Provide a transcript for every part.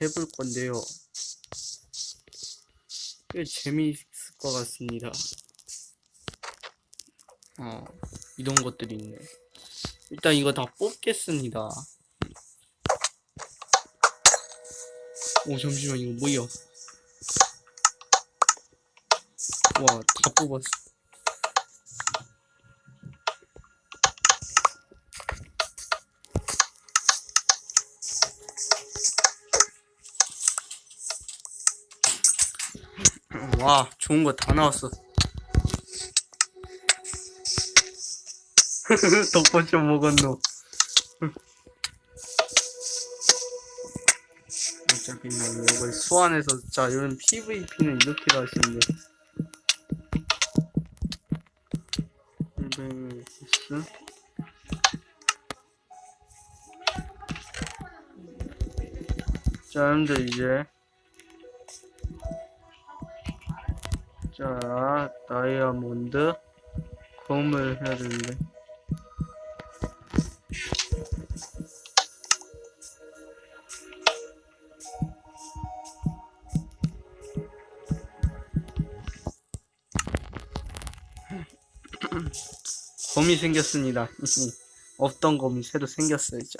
해볼 건데요. 꽤 재미있을 것 같습니다. 어, 이런 것들이 있네. 일단 이거 다 뽑겠습니다. 오, 잠시만, 이거 뭐야? 와, 다 뽑았어. 와, 좋은 거 다 나왔어. 덕분좀 먹었노. 어차피 뭐 이걸 소환해서 자 이런 PVP는 이렇게 가시는데. 베이스 자, 여러분들 이제 자, 다이아몬드 검을 해야 되는데 검이 생겼습니다. 없던 검이 새로 생겼어요, 자.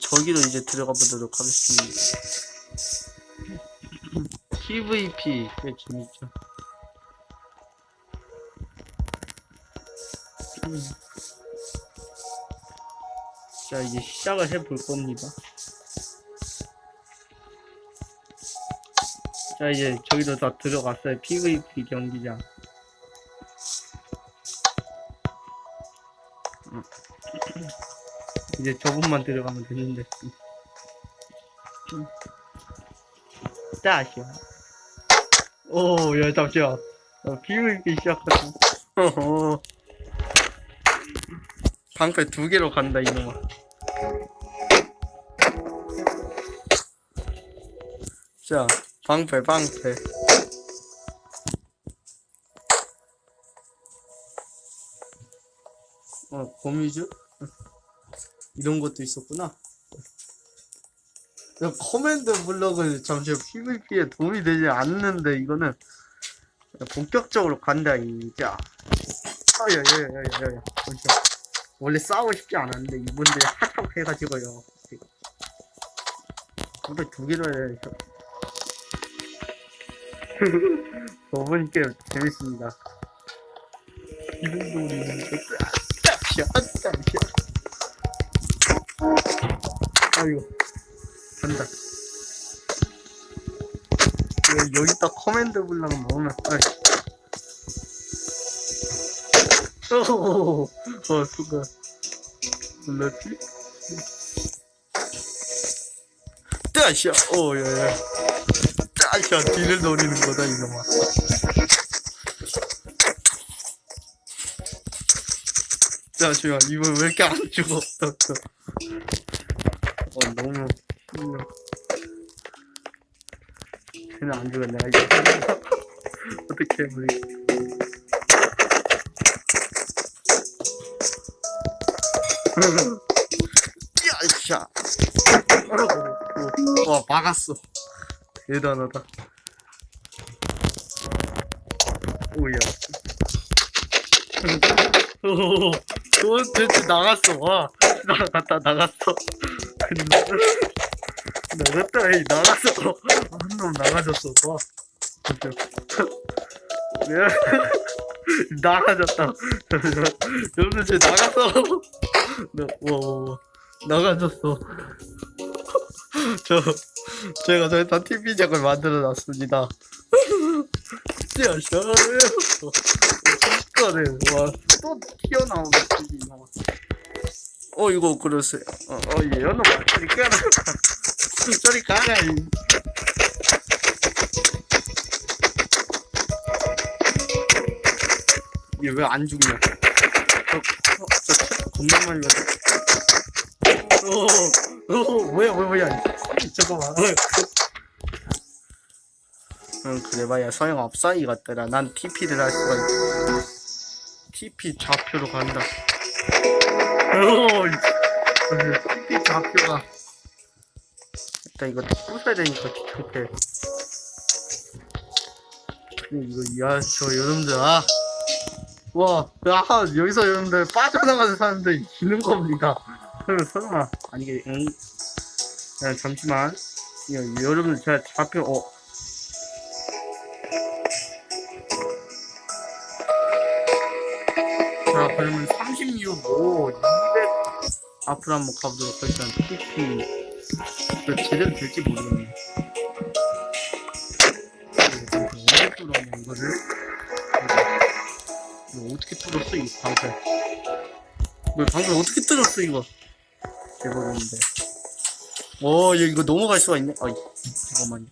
저기로 이제 들어가 보도록 하겠습니다. PVP 꽤 재밌죠. 자 이제 시작을 해 볼 겁니다. 자 이제 저기도 다 들어갔어요. PVP 경기장. 어. 이제 저분만 들어가면 되는데. 다시야. 오, 야, 잠시만. 어, PVP 시작하자. 방패 두 개로 간다, 이놈아. 자, 방패, 방패. 어, 거미줄? 이런 것도 있었구나. 야, 커맨드 블럭을 잠시 PVP에 도움이 되지 않는데, 이거는 본격적으로 간다, 이제. 아야야야야야. 원래 싸우고 싶지 않았는데, 이분들이 하자고 해가지고요. 방패 두 개로 해야 돼. 저번 게 재밌습니다. 이분도 우리 땀이야, 땀이야. 아이고, 여- 여기다 커맨드 블락 넣으면, 아이. 어, 어, 순간. 놀랐지? 따샤! 오, 야, 야. 따샤! 뒤를 노리는 거다, 이놈아. 잠시만, 이분 왜 이렇게 안 죽어? 어, 너무, 힘들어. 쟤는 안 죽어, 내가 이거. 어떻게 해, 우리. 야이샤 와 막았어. 대단하다. 오야. 오 대체 나갔어. 와. 나갔다 나갔어 나갔다 에이 나갔어 한 놈 나가졌어 와 진짜 나가졌다 여러분들 쟤 나갔어 나, 와, 와, 와. 나가졌어. 저, 제가 저기다 TV장을 만들어 놨습니다. 진짜 시원해요. 순식간에, 와, 또 튀어나오네, TV 나와. 어, 이거, 그러세요. 어, 어, 얘는 가라. 저리 가라, 이. 얘왜안 죽냐? 저, 어, 저책 겁나 많이 받아. 오, 오, 뭐야, 뭐야, 뭐야. 잠깐만. 응, 그래봐야 소용없어, 이것들아. 난 TP를 할 수가 있어. TP 좌표로 간다. 오, 이- TP 좌표가. 일단 이거 부숴야 되니까 귀찮게. 근데 이거, 야, 저 여러분들, 아. 와, 아, 여기서 여러분들 빠져나가는 사람들 있는 겁니다. 그럼 설마, 아니게, 응. 야, 잠시만. 야, 여러분들, 제가 잡혀, 어. 자, 그러면 36, 5, 200 앞으로 한번 가보도록 하겠습니다. PP. 제대로 될지 모르겠네. 어떻게 뚫었냐, 이거를. 이거, 어떻게 뚫었어, 이거 방패. 뭐, 방패 어떻게 뚫었어, 이거. 대박인데. 오, 야, 이거 넘어갈 수가 있네. 아이, 잠깐만요.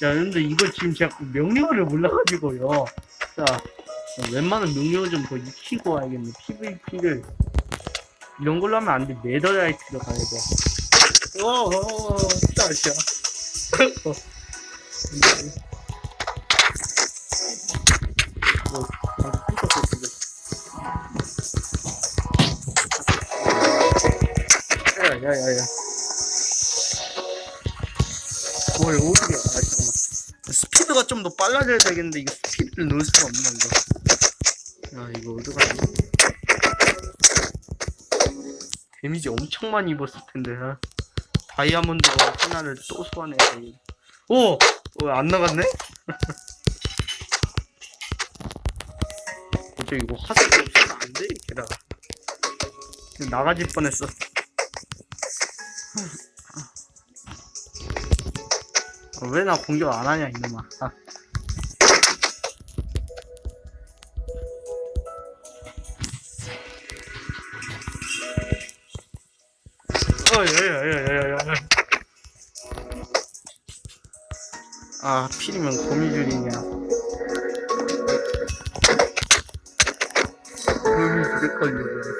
자, 근데 이거 지금 제가 명령어를 몰라가지고요. 자, 웬만한 명령어 좀더 익히고 와야겠네. PVP를. 이런 걸로 하면 안 돼. 네더라이트로 가야 돼. 어, 어, 어. 어. 어, 방금 부셨어, 지금. 야, 야, 야, 야. 뭘, 어떻게, 아, 잠깐만. 스피드가 좀 더 빨라져야 되겠는데, 이거 스피드를 넣을 수가 없네, 이거. 야, 이거 어떡하지? 데미지 엄청 많이 입었을 텐데, 아. 다이아몬드가 하나를 또 소환해야 돼. 오! 어, 안 나갔네? 어째 이거 화살이 없으면 안 돼, 게다가. 나가질 뻔했어. 어, 왜나 공격 안 하냐 이놈아 아. 아 필이면 거미줄이냐. 거미줄에 걸려